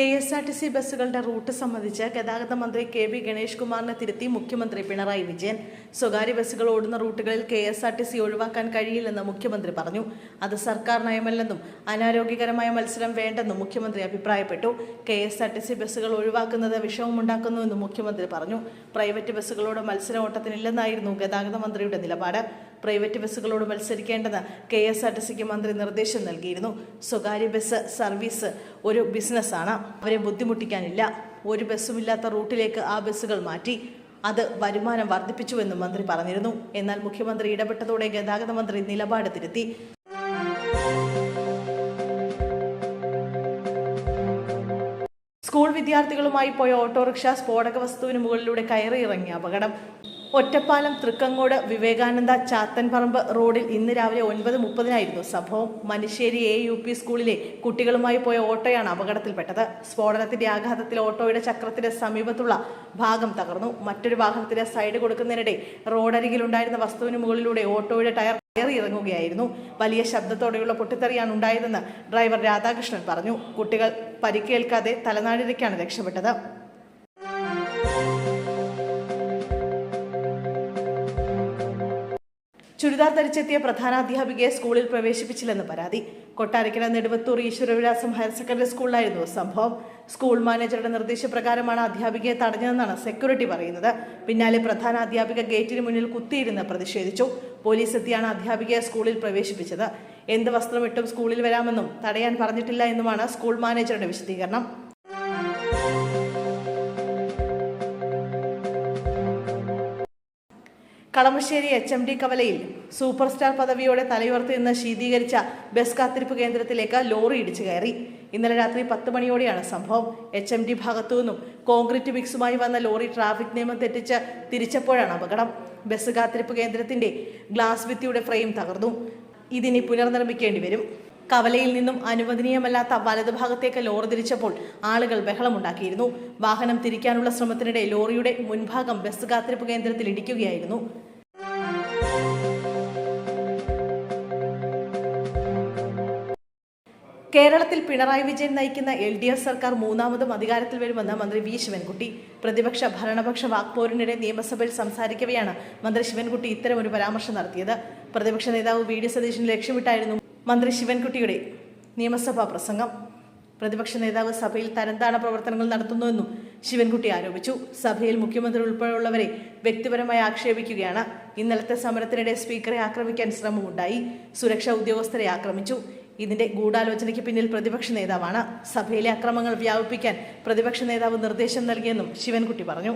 K S R T C ബസ്സുകളുടെ route സംബന്ധിച്ച് ഗതാഗത മന്ത്രി കെ വി ഗണേഷ് കുമാറിനെ തിരുത്തി മുഖ്യമന്ത്രി പിണറായി വിജയൻ. സ്വകാര്യ ബസ്സുകൾ ഓടുന്ന റൂട്ടുകളിൽ K S R T C ഒഴിവാക്കാൻ കഴിയില്ലെന്ന് മുഖ്യമന്ത്രി പറഞ്ഞു. അത് സർക്കാർ നയമല്ലെന്നും അനാരോഗ്യകരമായ മത്സരം വേണ്ടെന്നും മുഖ്യമന്ത്രി അഭിപ്രായപ്പെട്ടു. K S R T C ബസ്സുകൾ ഒഴിവാക്കുന്നത് വിഷമമുണ്ടാക്കുന്നുവെന്നും മുഖ്യമന്ത്രി പറഞ്ഞു. പ്രൈവറ്റ് ബസ്സുകളോട് മത്സര ഓട്ടത്തിനില്ലെന്നായിരുന്നു ഗതാഗത മന്ത്രിയുടെ നിലപാട്. പ്രൈവറ്റ് ബസ്സുകളോട് മത്സരിക്കേണ്ടെന്ന് കെ എസ് ആർ ടി സിക്ക് മന്ത്രി നിർദ്ദേശം നൽകിയിരുന്നു. സ്വകാര്യ ബസ് സർവീസ് ഒരു ബിസിനസ്സാണ്. അവരെ ബുദ്ധിമുട്ടിക്കാനില്ല. ഒരു ബസ്സുമില്ലാത്ത റൂട്ടിലേക്ക് ആ ബസ്സുകൾ മാറ്റി. അത് വരുമാനം വർദ്ധിപ്പിച്ചുവെന്നും മന്ത്രി പറഞ്ഞിരുന്നു. എന്നാൽ മുഖ്യമന്ത്രി ഇടപെട്ടതോടെ ഗതാഗത മന്ത്രി നിലപാട് തിരുത്തി. സ്കൂൾ വിദ്യാർത്ഥികളുമായി പോയ ഓട്ടോറിക്ഷ സ്ഫോടക വസ്തുവിന് മുകളിലൂടെ കയറിയിറങ്ങിയ അപകടം. ഒറ്റപ്പാലം തൃക്കങ്ങോട് വിവേകാനന്ദ ചാത്തൻപറമ്പ് റോഡിൽ ഇന്ന് രാവിലെ ഒൻപത് മുപ്പതിനായിരുന്നു സംഭവം. മനുശ്ശേരി എ യു പി സ്കൂളിലെ കുട്ടികളുമായി പോയ ഓട്ടോയാണ് അപകടത്തിൽപ്പെട്ടത്. സ്ഫോടനത്തിന്റെ ആഘാതത്തിൽ ഓട്ടോയുടെ ചക്രത്തിന്റെ സമീപത്തുള്ള ഭാഗം തകർന്നു. മറ്റൊരു വാഹനത്തിന് സൈഡ് കൊടുക്കുന്നതിനിടെ റോഡരികിലുണ്ടായിരുന്ന വസ്തുവിന് മുകളിലൂടെ ഓട്ടോയുടെ ടയർ ഇറങ്ങുകയായിരുന്നു വലിയ ശബ്ദത്തോടെയുള്ള പൊട്ടിത്തെറിയാണ് ഉണ്ടായതെന്ന് ഡ്രൈവർ രാധാകൃഷ്ണൻ പറഞ്ഞു. കുട്ടികൾ പരിക്കേൽക്കാതെ തലനാടിരയ്ക്കാണ് രക്ഷപ്പെട്ടത്. ചുരിദാർ ധരിച്ചെത്തിയ പ്രധാനാധ്യാപികയെ സ്കൂളിൽ പ്രവേശിപ്പിച്ചില്ലെന്ന് പരാതി. കൊട്ടാരക്കര നെടുവത്തൂർ ഈശ്വരവിലാസം ഹയർ സെക്കൻഡറി സ്കൂളിലായിരുന്നു സംഭവം. സ്കൂൾ മാനേജറുടെ നിർദ്ദേശപ്രകാരമാണ് അധ്യാപികയെ തടഞ്ഞതെന്നാണ് സെക്യൂരിറ്റി പറയുന്നത്. പിന്നാലെ പ്രധാന അധ്യാപിക ഗേറ്റിന് മുന്നിൽ കുത്തിയിരുന്ന് പ്രതിഷേധിച്ചു. പോലീസ് എത്തിയാണ് അധ്യാപികയെ സ്കൂളിൽ പ്രവേശിപ്പിച്ചത്. എന്ത് വസ്ത്രമിട്ടും സ്കൂളിൽ വരാമെന്നും തടയാൻ പറഞ്ഞിട്ടില്ല എന്നുമാണ് സ്കൂൾ മാനേജറുടെ വിശദീകരണം. കളമശ്ശേരി എച്ച് എം ഡി കവലയിൽ സൂപ്പർ സ്റ്റാർ പദവിയോടെ തലയുയർത്തി നിന്ന് ശീതീകരിച്ച ബസ് കാത്തിരിപ്പ് കേന്ദ്രത്തിലേക്ക് ലോറി ഇടിച്ചു കയറി. ഇന്നലെ രാത്രി പത്ത് മണിയോടെയാണ് സംഭവം. എച്ച് എം ഡി ഭാഗത്തു നിന്നും കോൺക്രീറ്റ് മിക്സുമായി വന്ന ലോറി ട്രാഫിക് നിയമം തെറ്റിച്ച് തിരിച്ചപ്പോഴാണ് അപകടം. ബസ് കാത്തിരിപ്പ് കേന്ദ്രത്തിന്റെ ഗ്ലാസ് ഭിത്തിയുടെ ഫ്രെയിം തകർന്നു. ഇതിനി പുനർനിർമ്മിക്കേണ്ടി വരും. കവലയിൽ നിന്നും അനുവദനീയമല്ലാത്ത വലതുഭാഗത്തേക്ക് ലോറി തിരിച്ചപ്പോൾ ആളുകൾ ബഹളമുണ്ടാക്കിയിരുന്നു. വാഹനം തിരിക്കാനുള്ള ശ്രമത്തിനിടെ ലോറിയുടെ മുൻഭാഗം ബസ് കാത്തിരിപ്പ് കേന്ദ്രത്തിൽ ഇടിക്കുകയായിരുന്നു. കേരളത്തിൽ പിണറായി വിജയൻ നയിക്കുന്ന എൽ ഡി എഫ് സർക്കാർ മൂന്നാമതും അധികാരത്തിൽ വരുമെന്ന് മന്ത്രി വി ശിവൻകുട്ടി. പ്രതിപക്ഷ ഭരണപക്ഷ വാക്പോരിനിടെ നിയമസഭയിൽ സംസാരിക്കവെയാണ് മന്ത്രി ശിവൻകുട്ടി ഇത്തരമൊരു പരാമർശം നടത്തിയത്. പ്രതിപക്ഷ നേതാവ് വി ഡി സതീശൻ ലക്ഷ്യമിട്ടായിരുന്നു മന്ത്രി ശിവൻകുട്ടിയുടെ നിയമസഭാ പ്രസംഗം. പ്രതിപക്ഷ നേതാവ് സഭയിൽ തരംതാണ പ്രവർത്തനങ്ങൾ നടത്തുന്നുവെന്നും ശിവൻകുട്ടി ആരോപിച്ചു. സഭയിൽ മുഖ്യമന്ത്രി ഉൾപ്പെടെയുള്ളവരെ വ്യക്തിപരമായി ആക്ഷേപിക്കുകയാണ്. ഇന്നലത്തെ സമരത്തിനിടെ സ്പീക്കറെ ആക്രമിക്കാൻ ശ്രമമുണ്ടായി. സുരക്ഷാ ഉദ്യോഗസ്ഥരെ ആക്രമിച്ചു. ഇതിന്റെ ഗൂഢാലോചനയ്ക്ക് പിന്നിൽ പ്രതിപക്ഷ നേതാവാണ്. സഭയിലെ അക്രമങ്ങൾ വ്യാപിപ്പിക്കാൻ പ്രതിപക്ഷ നേതാവ് നിർദ്ദേശം നൽകിയെന്നും ശിവൻകുട്ടി പറഞ്ഞു.